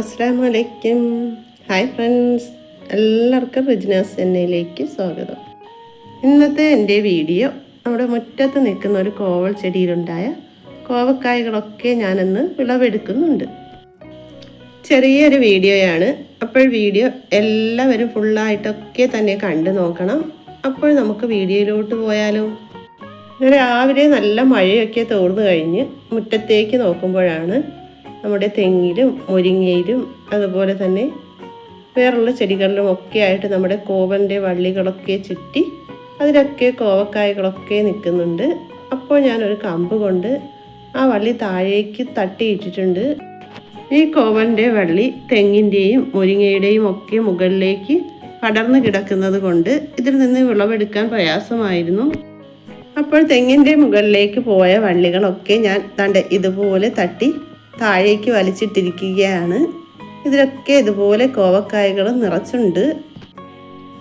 അസ്സാം വലൈക്കും hi friends എല്ലാവർക്കും റിജ്നാസ് എന്നയിലേക്ക് സ്വാഗതം. ഇന്നത്തെ എന്റെ വീഡിയോ നമ്മുടെ മുറ്റത്ത് നിൽക്കുന്ന ഒരു കോവൽ ചെടിയിലുണ്ടായ കോവക്കായകളൊക്കെ ഞാനിന്ന് വിളവെടുക്കുന്നുണ്ട്. ചെറിയൊരു വീഡിയോയാണ്. അപ്പോൾ വീഡിയോ എല്ലാവരും ഫുള്ളായിട്ടൊക്കെ തന്നെ കണ്ടു നോക്കണം. അപ്പോൾ നമുക്ക് വീഡിയോയിലോട്ട് പോയാലോ. രാവിലെ നല്ല മഴയൊക്കെ തോർന്നു കഴിഞ്ഞ് മുറ്റത്തേക്ക് നോക്കുമ്പോഴാണ് നമ്മുടെ തെങ്ങിലും മുരിങ്ങയിലും അതുപോലെ തന്നെ വേറുള്ള ചെടികളിലും ഒക്കെ ആയിട്ട് നമ്മുടെ കോവന്റെ വള്ളികളൊക്കെ ചുറ്റി അതിലൊക്കെ കോവക്കായകളൊക്കെ നിൽക്കുന്നുണ്ട്. അപ്പോൾ ഞാനൊരു കമ്പ് കൊണ്ട് ആ വള്ളി താഴേക്ക് തട്ടിയിട്ടിട്ടുണ്ട്. ഈ കോവന്റെ വള്ളി തെങ്ങിന്റെയും മുരിങ്ങയുടെയും ഒക്കെ മുകളിലേക്ക് പടർന്നു കിടക്കുന്നത് കൊണ്ട് ഇതിൽ നിന്ന് വിളവെടുക്കാൻ പ്രയാസമായിരുന്നു. അപ്പോൾ തെങ്ങിന്റെ മുകളിലേക്ക് പോയ വള്ളികളൊക്കെ ഞാൻ തണ്ട് ഇതുപോലെ തട്ടി താഴേക്ക് വലിച്ചിട്ടിരിക്കുകയാണ്. ഇതിലൊക്കെ ഇതുപോലെ കോവക്കായകൾ നിറച്ചുണ്ട്.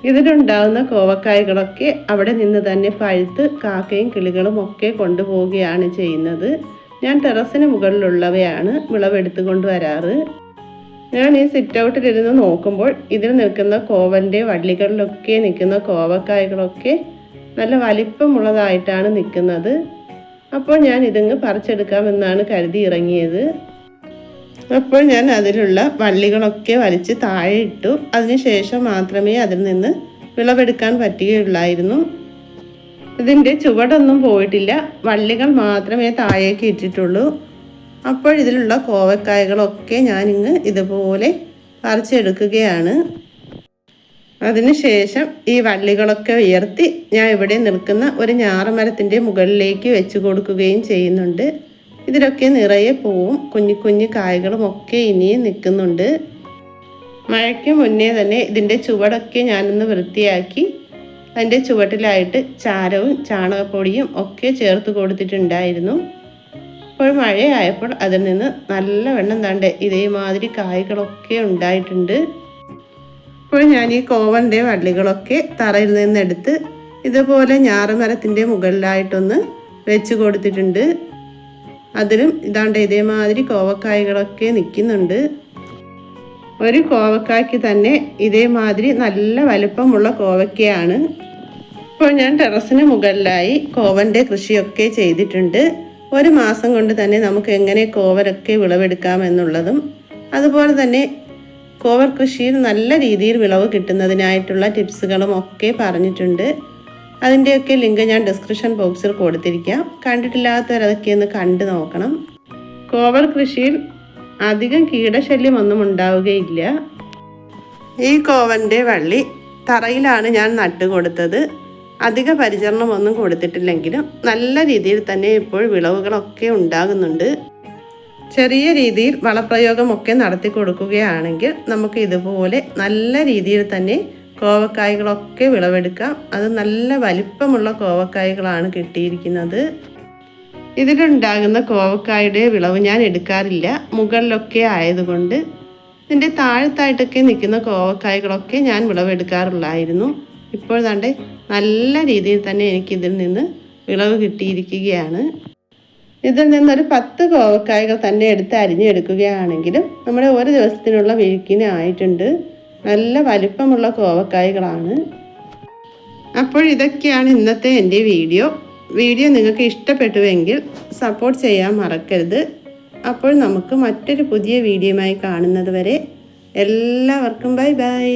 ഇതിലുണ്ടാകുന്ന കോവക്കായകളൊക്കെ അവിടെ നിന്ന് തന്നെ പഴുത്ത് കാക്കയും കിളികളും ഒക്കെ കൊണ്ടുപോവുകയാണ് ചെയ്യുന്നത്. ഞാൻ ടെറസിന് മുകളിലുള്ളവയാണ് വിളവെടുത്ത് കൊണ്ടുവരാറ്. ഞാൻ ഈ സിറ്റ് ഔട്ടിലിരുന്ന് നോക്കുമ്പോൾ ഇതിൽ നിൽക്കുന്ന കോവന്റെ വള്ളികളിലൊക്കെ നിൽക്കുന്ന കോവക്കായകളൊക്കെ നല്ല വലിപ്പമുള്ളതായിട്ടാണ് നിൽക്കുന്നത്. അപ്പോൾ ഞാൻ ഇതങ്ങ് പറിച്ചെടുക്കാമെന്നാണ് കരുതി ഇറങ്ങിയത്. അപ്പോൾ ഞാൻ അതിലുള്ള വള്ളികളൊക്കെ വലിച്ച് താഴെ ഇട്ടു അതിനുശേഷം മാത്രമേ അതിൽ നിന്ന് വിളവെടുക്കാൻ പറ്റുകയുള്ളായിരുന്നു. ഇതിന്റെ ചുവടൊന്നും പോയിട്ടില്ല. വള്ളികൾ മാത്രമേ താഴേക്ക് ഇട്ടിട്ടുള്ളൂ. അപ്പോൾ ഇതിലുള്ള കോവക്കായകളൊക്കെ ഞാനിങ്ങ് ഇതുപോലെ പറിച്ചെടുക്കുകയാണ്. അതിനുശേഷം ഈ വള്ളികളൊക്കെ ഉയർത്തി ഞാൻ ഇവിടെ നിൽക്കുന്ന ഒരു ഞാറുമരത്തിന്റെ മുകളിലേക്ക് വെച്ച് കൊടുക്കുകയും ചെയ്യുന്നുണ്ട്. ഇതിലൊക്കെ നിറയെ പൂവും കുഞ്ഞു കുഞ്ഞു കായകളും ഒക്കെ ഇനിയും നിൽക്കുന്നുണ്ട്. മഴയ്ക്ക് മുന്നേ തന്നെ ഇതിന്റെ ചുവടൊക്കെ ഞാനൊന്ന് വൃത്തിയാക്കി അതിന്റെ ചുവട്ടിലായിട്ട് ചാരവും ചാണകപ്പൊടിയും ഒക്കെ ചേർത്ത് കൊടുത്തിട്ടുണ്ടായിരുന്നു. അപ്പോൾ മഴയായപ്പോൾ അതിൽ നിന്ന് നല്ല വെണ്ണം താണ്ട് ഇതേമാതിരി കായ്കളൊക്കെ ഉണ്ടായിട്ടുണ്ട്. അപ്പോൾ ഞാൻ ഈ കോവന്റെ വള്ളികളൊക്കെ തറയിൽ നിന്നെടുത്ത് ഇതുപോലെ ഞാറുമരത്തിന്റെ മുകളിലായിട്ടൊന്ന് വെച്ച് കൊടുത്തിട്ടുണ്ട്. അതിലും ഇതാണ്ട് ഇതേമാതിരി കോവക്കായകളൊക്കെ നിൽക്കുന്നുണ്ട്. ഒരു കോവക്കായ്ക്ക് തന്നെ ഇതേമാതിരി നല്ല വലുപ്പമുള്ള കോവക്കയാണ് ഇപ്പോൾ ഞാൻ ടെറസിന് മുകളിലായി കോവന്റെ കൃഷിയൊക്കെ ചെയ്തിട്ടുണ്ട്. ഒരു മാസം കൊണ്ട് തന്നെ നമുക്ക് എങ്ങനെ കോവരൊക്കെ വിളവെടുക്കാമെന്നുള്ളതും അതുപോലെ തന്നെ കോവർ കൃഷിയിൽ നല്ല രീതിയിൽ വിളവ് കിട്ടുന്നതിനായിട്ടുള്ള ടിപ്സുകളും ഒക്കെ പറഞ്ഞിട്ടുണ്ട്. അതിന്റെയൊക്കെ ലിങ്ക് ഞാൻ ഡിസ്ക്രിപ്ഷൻ ബോക്സിൽ കൊടുത്തിരിക്കാം. കണ്ടിട്ടില്ലാത്തവരതൊക്കെ ഒന്ന് കണ്ടു നോക്കണം. കോവർ കൃഷിയിൽ അധികം കീടശല്യം ഒന്നും ഉണ്ടാവുകയില്ല. ഈ കോവന്റെ വള്ളി തറയിലാണ് ഞാൻ നട്ടുകൊടുത്തത് അധിക പരിചരണമൊന്നും കൊടുത്തിട്ടില്ലെങ്കിലും നല്ല രീതിയിൽ തന്നെ ഇപ്പോൾ വിളവുകളൊക്കെ ഉണ്ടാകുന്നുണ്ട്. ചെറിയ രീതിയിൽ വളപ്രയോഗമൊക്കെ നടത്തി കൊടുക്കുകയാണെങ്കിൽ നമുക്ക് ഇതുപോലെ നല്ല രീതിയിൽ തന്നെ കോവക്കായ്കളൊക്കെ വിളവെടുക്കാം അത് നല്ല വലിപ്പമുള്ള കോവക്കായ്കളാണ് കിട്ടിയിരിക്കുന്നത്. ഇതിലുണ്ടാകുന്ന കോവക്കായുടെ വിളവ് ഞാൻ എടുക്കാറില്ല. മുകളിലൊക്കെ ആയതുകൊണ്ട് ഇതിന്റെ താഴത്തായിട്ടൊക്കെ നിൽക്കുന്ന കോവക്കായ്കളൊക്കെ ഞാൻ വിളവെടുക്കാറുള്ളായിരുന്നു. ഇപ്പോൾ താണ്ടെ നല്ല രീതിയിൽ തന്നെ എനിക്കിതിൽ നിന്ന് വിളവ് കിട്ടിയിരിക്കുകയാണ്. ഇതിൽ നിന്നൊരു പത്ത് കോവക്കായകൾ തന്നെ എടുത്ത് അരിഞ്ഞെടുക്കുകയാണെങ്കിലും നമ്മുടെ ഒരു ദിവസത്തിനുള്ള വിഴുക്കിന് ആയിട്ടുണ്ട്. നല്ല വലിപ്പമുള്ള കോവക്കായകളാണ്. അപ്പോൾ ഇതൊക്കെയാണ് ഇന്നത്തെ എന്റെ വീഡിയോ. വീഡിയോ നിങ്ങൾക്ക് ഇഷ്ടപ്പെട്ടുവെങ്കിൽ സപ്പോർട്ട് ചെയ്യാൻ മറക്കരുത്. അപ്പോൾ നമുക്ക് മറ്റൊരു പുതിയ വീഡിയോയുമായി കാണുന്നത് വരെ എല്ലാവർക്കും ബൈ ബൈ.